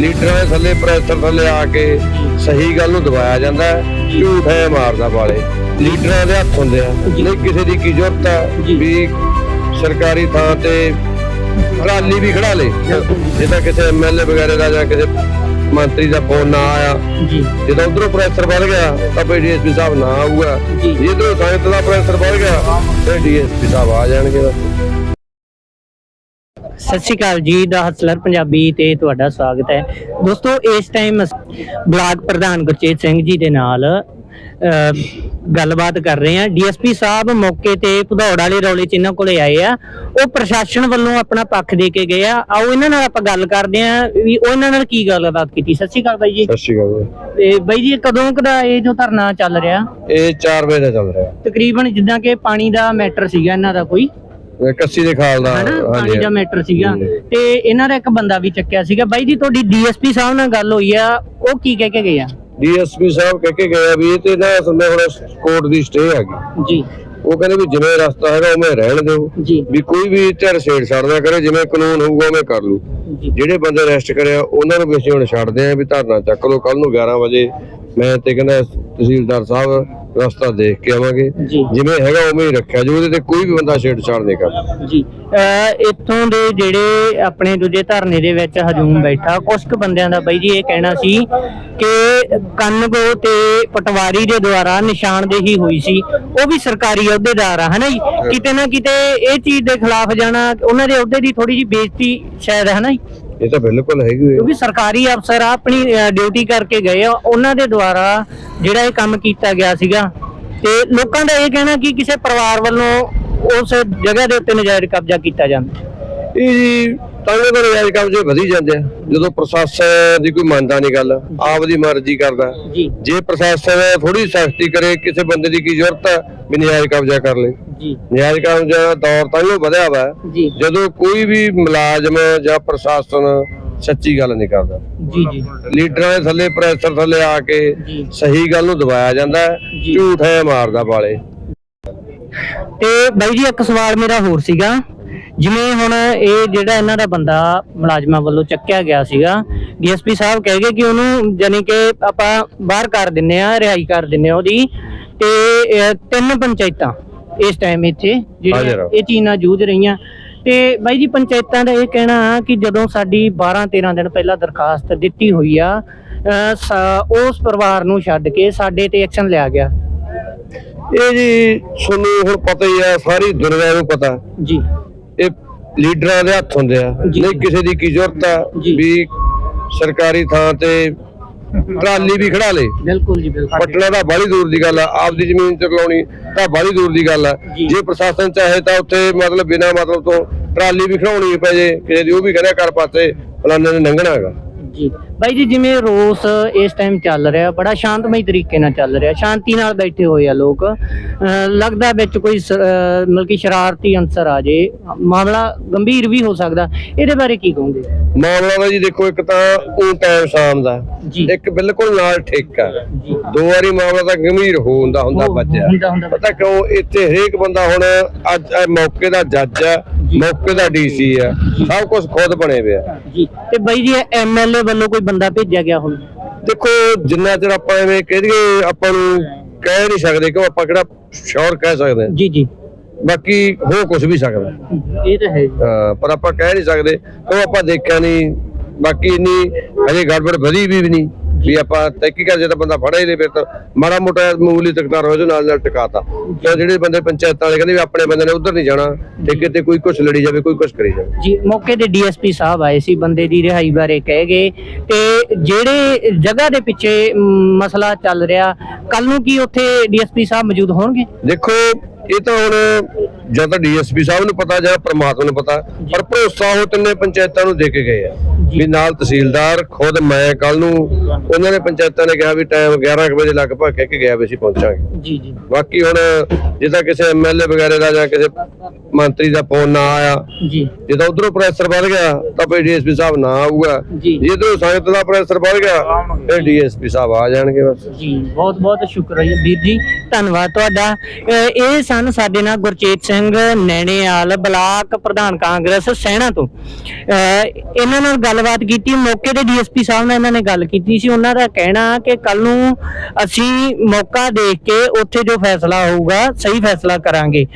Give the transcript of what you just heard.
ਲੀਡਰਾਂ ਦੇ ਥੱਲੇ ਪ੍ਰੈਸ਼ਰ ਥੱਲੇ ਆ ਕੇ ਸਹੀ ਗੱਲ ਨੂੰ ਦਬਾਇਆ ਜਾਂਦਾ ਝੂਠ ਹੈ ਮਾਰਦਾ ਵਾਲੇ। ਲੀਡਰਾਂ ਦੇ ਹੱਥ ਹੁੰਦੇ ਆ। ਨਹੀਂ ਕਿਸੇ ਦੀ ਕੀ ਜ਼ਰੂਰਤ ਆ। ਵੀ ਸਰਕਾਰੀ ਥਾਂ ਤੇ ਟਰਾਲੀ ਵੀ ਖੜਾ ਲੇ। ਜੇ। ਤਾਂ ਕਿਸੇ ਐਮਐਲਏ ਵਗੈਰੇ ਦਾ ਜਾਂ ਕਿਸੇ ਮੰਤਰੀ ਦਾ ਫੋਨ ਨਾ ਆਇਆ। ਜੀ। ਜਦੋਂ ਉਧਰੋਂ ਪ੍ਰੈਸ਼ਰ ਵੱਧ ਗਿਆ ਤਾਂ ਫਿਰ ਡੀਐਸਪੀ ਸਾਹਿਬ ਨਾ ਆਊਗਾ। ਜੀ। ਜਦੋਂ ਸੰਗਤ ਦਾ ਪ੍ਰੈਸ਼ਰ ਵੱਧ ਗਿਆ ਫਿਰ ਡੀਐਸਪੀ ਸਾਹਿਬ ਆ ਜਾਣਗੇ। ਸਤਿ ਸ਼੍ਰੀ ਅਕਾਲ ਜੀ ਦਾ ਹਸਲਰ ਪੰਜਾਬੀ ਤੇ ਤੁਹਾਡਾ ਸਵਾਗਤ ਹੈ। ਦੋਸਤੋ ਇਸ ਟਾਈਮ ਬਲਾਕ ਪ੍ਰਧਾਨ ਗੁਰਚੇਤ ਸਿੰਘ ਜੀ ਦੇ ਨਾਲ ਗੱਲਬਾਤ ਕਰ ਰਹੇ ਹਾਂ। ਡੀਐਸਪੀ ਸਾਹਿਬ ਮੌਕੇ ਤੇ ਭਦੌੜ ਵਾਲੇ ਰੌਲੇ ਚ ਇਹਨਾਂ ਕੋਲੇ ਆਏ ਆ। ਉਹ ਪ੍ਰਸ਼ਾਸਨ ਵੱਲੋਂ ਆਪਣਾ ਪੱਖ ਦੇ ਕੇ ਗਏ ਆ। ਆਓ ਇਹਨਾਂ ਨਾਲ ਆਪਾਂ ਗੱਲ ਕਰਦੇ ਆ ਵੀ ਉਹ ਇਹਨਾਂ ਨਾਲ ਕੀ ਗੱਲਬਾਤ ਕੀਤੀ। ਸਤਿ ਸ਼੍ਰੀ ਅਕਾਲ ਬਾਈ ਜੀ। ਸਤਿ ਸ਼੍ਰੀ ਅਕਾਲ ਤੇ ਬਾਈ ਜੀ ਕਦੋਂ ਕਦਾ ਇਹ ਜੋ ਧਰਨਾ ਚੱਲ ਰਿਹਾ? ਇਹ 4 ਵਜੇ ਦਾ ਚੱਲ ਰਿਹਾ। ਤਕਰੀਬਨ ਜਿੱਦਾਂ ਕਿ ਪਾਣੀ ਦਾ ਮੈਟਰ ਸੀਗਾ ਇਹਨਾਂ ਦਾ ਕੋਈ। ਕੱਸੀ ਦੇ ਖਾਲ ਦਾ ਹਨਾ ਪਾਣੀ ਦਾ ਮੈਟਰ ਸੀਗਾ। ਤੇ ਇਹਨਾਂ ਦਾ ਇੱਕ ਬੰਦਾ ਵੀ ਚੱਕਿਆ ਸੀਗਾ। ਬਾਈ ਜੀ ਤੁਹਾਡੀ ਡੀਐਸਪੀ ਸਾਹਿਬ ਨਾਲ ਗੱਲ ਹੋਈ ਆ। ਉਹ ਕੀ ਕਹਿ ਕੇ ਗਏ ਆ? ਡੀਐਸਪੀ ਸਾਹਿਬ ਕਹਿ ਕੇ ਗਏ ਆ ਵੀ ਇਹ ਤੇ ਨਾ ਸੁਣਨੇ ਹੁਣ ਕੋਰਟ ਦੀ ਸਟੇ ਹੈਗੀ। ਜੀ। ਉਹ ਕਹਿੰਦੇ ਵੀ ਜਿਵੇਂ ਰਸਤਾ ਹੈਗਾ ਉਵੇਂ ਰਹਿਣ ਦਿਓ। ਵੀ ਕੋਈ ਵੀ ਧਿਰ ਛੇੜ ਛੱਡਦਾ ਕਰੇ ਜਿਵੇਂ ਕਾਨੂੰਨ ਹੋਊਗਾ ਉਵੇਂ ਕਰ ਲੂ। ਜਿਹੜੇ ਬੰਦੇ ਅਰੈਸਟ ਕਰਿਆ ਉਹਨਾਂ ਨੂੰ ਵੀ ਅਸੀਂ ਹੁਣ ਛੱਡਦੇ ਆ ਵੀ ਧਰਨਾ ਚੱਕ ਲਓ। ਕੱਲ ਨੂੰ 11 ਵਜੇ ਮੈਂ ਤੇ ਕਹਿੰਦਾ ਤਹਿਸੀਲਦਾਰ ਸਾਹਿਬ ਰਸਤਾ ਦੇਖ ਕੇ ਆਵਾਂਗੇ। ਜੀ। ਜਿਵੇਂ ਹੈਗਾ ਉਵੇਂ ਹੀ ਰੱਖਿਆ ਜੋ ਉਹਦੇ ਤੇ ਕੋਈ ਵੀ ਬੰਦਾ ਛੇੜਛਾੜ ਨਹੀਂ ਕਰਦਾ। ਜੀ। ਇੱਥੋਂ ਦੇ ਜਿਹੜੇ ਆਪਣੇ ਦੂਜੇ ਧਰਨੇ ਦੇ ਵਿੱਚ ਹਜੂਮ ਬੈਠਾ ਕੁਝ ਕੁ ਬੰਦਿਆਂ ਦਾ ਬਾਈ ਜੀ ਇਹ ਕਹਿਣਾ ਸੀ ਕਿ ਕੰਨਗੋ ਤੇ ਪਟਵਾਰੀ ਦੇ ਦੁਆਰਾ ਨਿਸ਼ਾਨਦੇਹੀ ਹੋਈ ਸੀ। ਉਹ ਵੀ ਸਰਕਾਰੀ ਅਹੁਦੇਦਾਰ ਆ ਹਨਾ ਜੀ? ਕਿਤੇ ਨਾ ਕਿਤੇ ਇਹ ਚੀਜ਼ ਦੇ ਖਿਲਾਫ ਜਾਣਾ ਉਹਨਾਂ ਦੇ ਅਹੁਦੇ ਦੀ ਥੋੜੀ ਜਿਹੀ ਬੇਇੱਜ਼ਤੀ ਸ਼ਾਇਦ ਹੈ ਹਨਾ ਜੀ? ਇਹ ਤਾਂ ਬਿਲਕੁਲ ਹੈਗੀ ਹੋਈ। ਕਿਉਂਕਿ ਸਰਕਾਰੀ ਅਫਸਰ ਆ ਆਪਣੀ ਡਿਊਟੀ ਕਰਕੇ ਗਏ ਆ ਉਹਨਾਂ ਦੇ ਦੁਆਰਾ ਜਿਹੜਾ ਇਹ ਕੰਮ ਕੀਤਾ ਗਿਆ ਸੀਗਾ। ਤੇ ਲੋਕਾਂ ਦਾ ਇਹ ਕਹਿਣਾ ਕਿ ਕਿਸੇ ਪਰਿਵਾਰ ਵੱਲੋਂ ਉਸ ਜਗ੍ਹਾ ਦੇ ਉੱਤੇ ਨਜਾਇਜ਼ ਕਬਜ਼ਾ ਕੀਤਾ ਜਾਂਦਾ। ਇਹ ਜੀ ਤਾਂਗੇ ਤਾਂ ਰਿਆਜ ਕਬਜ਼ੇ ਵਧੀ ਜਾਂਦੇ ਆ। ਜਦੋਂ ਪ੍ਰਸ਼ਾਸਨ ਦੀ ਕੋਈ ਮੰਨਦਾ ਨਹੀਂ ਗੱਲ ਆਪ ਦੀ ਮਰਜ਼ੀ ਕਰਦਾ। ਜੀ। ਪ੍ਰਸ਼ਾਸਨ ਥੋੜੀ ਸਖਤੀ ਕਰੇ ਕਿਸੇ ਬੰਦੇ ਦੀ ਕੀ ਜ਼ਰੂਰਤ ਹੈ ਵੀ ਕਬਜ਼ਾ ਕਰ ਲੇ। ਜੀ। ਨਿਆਜ਼ ਕਬਜ਼ਾ ਦਾ ਦੌਰ ਤਾਂ ਹੀ ਵਧਿਆ ਵਾ। ਜੀ। ਜਦੋਂ ਕੋਈ ਵੀ ਮੁਲਾਜ਼ਮ ਜਾਂ ਪ੍ਰਸ਼ਾਸਨ ਸੱਚੀ ਗੱਲ ਨਹੀਂ ਕਰਦਾ। ਜੀ ਜੀ। ਲੀਡਰਾਂ ਦੇ ਥੱਲੇ ਪ੍ਰੈਸ਼ਰ ਥੱਲੇ ਆ ਕੇ ਸਹੀ ਗੱਲ ਨੂੰ ਦਬਾਇਆ ਜਾਂਦਾ। ਝੂਠ ਹੈ ਮਾਰਦਾ ਵਾਲੇ। ਤੇ ਬਾਈ ਜੀ ਇੱਕ ਸਵਾਲ ਮੇਰਾ ਹੋਰ ਸੀਗਾ। ਜਿਵੇਂ ਹੁਣ ਇਹ ਜਿਹੜਾ ਇਹਨਾਂ ਦਾ ਬੰਦਾ ਮੁਲਾਜ਼ਮਾਂ ਵੱਲੋਂ ਚੱਕਿਆ ਗਿਆ ਸੀਗਾ ਡੀਐਸਪੀ ਸਾਹਿਬ ਕਹਿ ਗਏ ਕਿ ਉਹਨੂੰ ਯਾਨੀ ਕਿ ਆਪਾਂ ਬਾਹਰ ਕਰ ਦਿੰਨੇ ਆ ਰਿਹਾਈ ਕਰ ਦਿੰਨੇ ਆ ਉਹਦੀ। ਤੇ ਤਿੰਨ ਪੰਚਾਇਤਾਂ ਇਸ ਟਾਈਮ ਇੱਥੇ ਜਿਹੜੀਆਂ। ਇਹ ਚੀਜ਼ ਨਾਲ ਜੂਝ ਰਹੀਆਂ ਤੇ ਬਾਈ ਜੀ ਪੰਚਾਇਤਾਂ ਦਾ ਇਹ ਕਹਿਣਾ ਕਿ ਜਦੋਂ ਸਾਡੀ 12 13 ਦਿਨ ਪਹਿਲਾਂ ਦਰਖਾਸਤ ਦਿੱਤੀ ਹੋਈ ਆ ਉਸ ਪਰਿਵਾਰ ਨੂੰ ਛੱਡ ਕੇ ਸਾਡੇ ਤੇ ਐਕਸ਼ਨ ਲਿਆ ਗਿਆ ਇਹ ਜੀ ਤੁਹਾਨੂੰ ਹੁਣ ਪਤਾ ਹੀ ਆ ਸਾਰੀ ਦੁਨੀਆ ਨੂੰ ਪਤਾ ਜੀ ਇਹ ਲੀਡਰਾਂ ਦੇ ਹੱਥ ਹੁੰਦੇ ਆ। ਨਹੀਂ ਕਿਸੇ ਦੀ ਕੀ ਜ਼ਰੂਰਤ ਆ। ਵੀ ਸਰਕਾਰੀ ਥਾਂ ਤੇ ਟਰਾਲੀ ਵੀ ਖੜਾ ਲੇ। ਬਿਲਕੁਲ ਜੀ ਬਿਲਕੁਲ। ਪਟਣਾ ਤਾਂ ਬਾਹਲੀ ਦੂਰ ਦੀ ਗੱਲ ਆ ਆਪਦੀ ਜ਼ਮੀਨ ਤੇ ਲਾਉਣੀ ਤਾਂ ਬਾਹਲੀ ਦੂਰ ਦੀ ਗੱਲ ਆ। ਜੀ। ਜੇ ਪ੍ਰਸ਼ਾਸਨ ਚਾਹੇ ਤਾਂ ਉੱਥੇ ਮਤਲਬ ਬਿਨਾਂ ਮਤਲਬ ਤੋਂ ਟਰਾਲੀ ਵੀ ਖੜਾਉਣੀ ਪੈ ਜੇ ਕਿਸੇ ਦੀ ਉਹ ਵੀ ਕਹਿੰਦਾ ਕਰ ਪਾਸੇ ਫਲਾਣੇ ਨੇ ਲੰਘਣਾ ਹੈਗਾ। ਜੀ ਬਾਈ ਜੀ ਜਿਵੇਂ ਰੋਸ ਇਸ ਟਾਈਮ ਚੱਲ ਰਿਹਾ ਬੜਾ ਸ਼ਾਂਤਮਈ ਤਰੀਕੇ ਨਾਲ ਚੱਲ ਰਿਹਾ ਸ਼ਾਂਤੀ ਨਾਲ ਬੈਠੇ ਹੋਏ ਆ ਲੋਕ। ਅਹ ਲੱਗਦਾ ਵਿੱਚ ਕੋਈ ਸ- ਅਹ ਮਤਲਬ ਕਿ ਸ਼ਰਾਰਤੀ ਅੰਸਰ ਆ ਜੇ ਮਾਮਲਾ ਗੰਭੀਰ ਵੀ ਹੋ ਸਕਦਾ। ਇਹਦੇ ਬਾਰੇ ਕੀ ਕਹੋਗੇ? ਮਾਮਲਾ ਦਾ ਜੀ ਦੇਖੋ ਇੱਕ ਤਾਂ ਉਹ ਟਾਈਮ ਸ਼ਾਮ ਦਾ। ਜੀ। ਇੱਕ ਬਿਲਕੁਲ ਨਾਲ ਠੇਕਾ। ਜੀ। ਦੋ ਵਾਰੀ ਮਾਮਲਾ ਤਾਂ ਗੰਭੀਰ ਹੋ ਹੁੰਦਾ ਹੁੰਦਾ ਹੋ- ਬੱਚਿਆ। ਹੁੰਦਾ ਹੁੰਦਾ ਪਤਾ ਕਿਉਂ ਇੱਥੇ ਹਰੇਕ ਬੰਦਾ ਹੁਣ ਅੱਜ ਇਹ ਮੌਕੇ ਦਾ ਜੱਜ ਆ। ਮੌਕੇ ਦਾ ਡੀਸੀ ਆ। ਸਭ ਕੁਝ ਖੁਦ ਬਣੇ ਪਿਆ। ਜੀ। ਤੇ ਬਾਈ ਜੀ ਐਮਐਲਏ ਵੱਲੋਂ ਕੋਈ ਬੰਦਾ ਭੇਜਿਆ ਗਿਆ ਹੁਣ? ਦੇਖੋ ਜਿੰਨਾ ਚਿਰ ਆਪਾਂ ਐਵੇਂ ਕਹਿ ਦਈਏ ਆਪਾਂ ਨੂੰ ਕਹਿ ਨਹੀਂ ਸਕਦੇ ਕਿ ਆਪਾਂ ਕਿਹੜਾ ਸ਼ੋਰ ਕਹਿ ਸਕਦੇ। ਜੀ ਜੀ। ਬਾਕੀ ਹੋ ਕੁਝ ਵੀ ਸਕਦਾ। ਇਹ ਤਾਂ ਹੈ ਪਰ ਆਪਾਂ ਕਹਿ ਨਹੀਂ ਸਕਦੇ। ਕਿਉਂ ਆਪਾਂ ਦੇਖਿਆ ਨਹੀਂ। ਬਾਕੀ ਇੰਨੀ ਹਜੇ ਗੜਬੜ ਵਧੀ ਵੀ ਨਹੀਂ। ਵੀ ਆਪਾਂ ਤਹਿਕੀਕਤ ਜੇ ਤਾਂ ਬੰਦਾ ਫੜਾ ਹੀ ਨਹੀਂ ਫਿਰ ਤਾਂ ਮਾੜਾ ਮੋਟਾ ਮਾਮੂਲੀ ਤਕਦਾਰ ਹੋਇਆ ਉਹਦੇ ਨਾਲ ਨਾਲ ਟਿਕਾਤਾ। ਤੇ ਜਿਹੜੇ ਬੰਦੇ ਪੰਚਾਇਤਾਂ ਵਾਲੇ ਕਹਿੰਦੇ ਵੀ ਆਪਣੇ ਬੰਦੇ ਨੇ ਉਧਰ ਨਹੀਂ ਜਾਣਾ ਤੇ ਕਿਤੇ ਕੋਈ ਕੁਝ ਲੜੀ ਜਾਵੇ ਕੋਈ ਕੁਝ ਕਰੀ ਜਾਵੇ। ਜੀ ਮੌਕੇ ਤੇ ਡੀਐਸਪੀ ਸਾਹਿਬ ਆਏ ਸੀ ਬੰਦੇ ਦੀ ਰਿਹਾਈ ਬਾਰੇ ਕਹਿ ਗਏ। ਤੇ ਜਿਹੜੇ ਜਗ੍ਹਾ ਦੇ ਪਿੱਛੇ ਮਸਲਾ ਚੱਲ ਰਿਹਾ ਕੱਲ ਨੂੰ ਕੀ ਉੱਥੇ ਡੀਐਸਪੀ ਸਾਹਿਬ ਮੌਜੂਦ ਹੋਣਗੇ? ਦੇਖੋ ਇਹ ਤਾਂ ਹੁਣ ਜਾਂ ਤਾਂ ਡੀਐਸਪੀ ਸਾਹਿਬ ਨੂੰ ਪਤਾ ਜਾਂ ਪ੍ਰਮਾਤਮਾ ਨੂੰ ਪਤਾ ਪਰ ਭਰੋਸਾ ਉਹ ਤਿੰਨੇ ਪੰਚਾਇਤਾਂ ਨੂੰ ਦੇ ਕੇ ਗਏ ਆ। ਵੀ ਨਾਲ ਤਹਿਸੀਲਦਾਰ ਖੁਦ ਮੈਂ ਕੱਲ ਨੂੰ ਉਹਨਾਂ ਨੇ ਪੰਚਾਇਤਾਂ ਨੇ ਕਿਹਾ ਵੀ ਟਾਈਮ 11 ਕੁ ਵਜੇ ਲਗਭਗ ਕਹਿ ਕੇ ਗਿਆ ਵੀ ਅਸੀਂ ਪਹੁੰਚਾਂਗੇ। ਜੀ ਜੀ। ਬਾਕੀ ਹੁਣ ਜੇ ਤਾਂ ਕਿਸੇ ਐਮਐਲਏ ਵਗੈਰੇ ਦਾ ਜਾਂ ਕਿਸੇ ਮੰਤਰੀ ਦਾ ਫੋਨ ਨਾ ਆਇਆ ਜੀ। ਜਦੋਂ ਉਧਰੋਂ ਪ੍ਰੈਸ਼ਰ ਵੱਧ ਗਿਆ ਤਾਂ ਫਿਰ ਡੀਐਸਪੀ ਸਾਹਿਬ ਨਾ ਆਊਗਾ। ਜੀ। ਜਦੋਂ ਸੰਗਤ ਦਾ ਪ੍ਰੈਸ਼ਰ ਵੱਧ ਗਿਆ ਫਿਰ ਡੀਐਸਪੀ ਸਾਹਿਬ ਆ ਜਾਣਗੇ ਬਸ। ਜੀ ਬਹੁਤ ਬਹੁਤ ਸ਼ੁਕਰੀਆ ਵੀਰ ਜੀ। ਧੰਨਵਾਦ ਤੁਹਾਡਾ। ਇਹ ਸਨ ਸਾਡੇ ਨਾਲ ਗੁਰਚੇਤ ਸਿੰਘ ਸਿੰਘ ਨੈਣੇਵਾਲ ਬਲਾਕ ਪ੍ਰਧਾਨ ਕਾਂਗਰਸ, ਸੈਣਾ ਤੋਂ। ਅਹ ਇਹਨਾਂ ਨਾਲ ਗੱਲਬਾਤ ਕੀਤੀ, ਮੌਕੇ ਤੇ ਡੀਐਸਪੀ ਸਾਹਿਬ ਨਾਲ ਇਹਨਾਂ ਨੇ ਗੱਲ ਕੀਤੀ ਸੀ। ਉਹਨਾਂ ਦਾ ਕਹਿਣਾ ਕਿ ਕੱਲ ਨੂੰ ਅਸੀਂ ਮੌਕਾ ਦੇਖ ਕੇ ਉੱਥੇ ਜੋ ਫੈਸਲਾ ਹੋਊਗਾ, ਸਹੀ ਫੈਸਲਾ ਕਰਾਂਗੇ।